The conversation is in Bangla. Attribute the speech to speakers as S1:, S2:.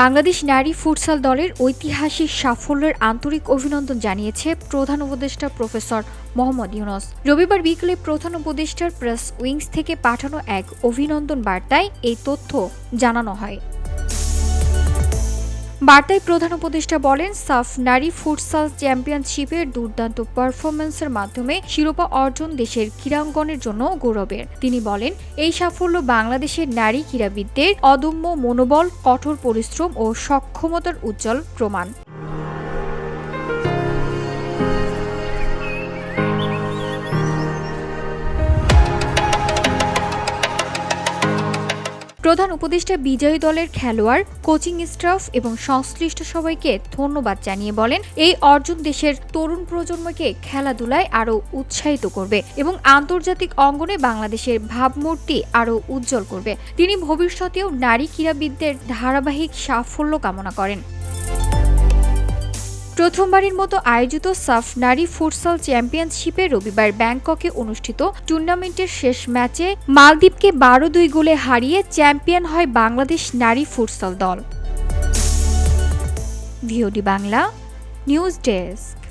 S1: বাংলাদেশ নারী ফুটসাল দলের ঐতিহাসিক সাফল্যের আন্তরিক অভিনন্দন জানিয়েছে প্রধান উপদেষ্টা প্রফেসর মোহাম্মদ ইউনস। রবিবার বিকেলে প্রধান উপদেষ্টার প্রেস উইংস থেকে পাঠানো এক অভিনন্দন বার্তায় এই তথ্য জানানো হয়। বার্তায় প্রধান উপদেষ্টা বলেন, সাফ নারী ফুটসাল চ্যাম্পিয়নশিপের দুর্দান্ত পারফরমেন্সের মাধ্যমে শিরোপা অর্জন দেশের ক্রীড়াঙ্গনের জন্য গৌরবের। তিনি বলেন, এই সাফল্য বাংলাদেশের নারী ক্রীড়াবিদদের অদম্য মনোবল, কঠোর পরিশ্রম ও সক্ষমতার উজ্জ্বল প্রমাণ। প্রধান উপদেষ্টা বিজয়ী দলের খেলোয়াড়, কোচিং স্টাফ এবং সংশ্লিষ্ট সবাইকে ধন্যবাদ জানিয়ে বলেন, এই অর্জন দেশের তরুণ প্রজন্মকে খেলাধুলায় আরও উৎসাহিত করবে এবং আন্তর্জাতিক অঙ্গনে বাংলাদেশের ভাবমূর্তি আরও উজ্জ্বল করবে। তিনি ভবিষ্যতেও নারী ক্রীড়াবিদদের ধারাবাহিক সাফল্য কামনা করেন। প্রথমবারের মতো আয়োজিত সাফ নারী ফুটসল চ্যাম্পিয়নশিপে রবিবার ব্যাংককে অনুষ্ঠিত টুর্নামেন্টের শেষ ম্যাচে মালদ্বীপকে বারো দুই গোলে হারিয়ে চ্যাম্পিয়ন হয় বাংলাদেশ নারী ফুটসল দল। VOD Bangla, news desk.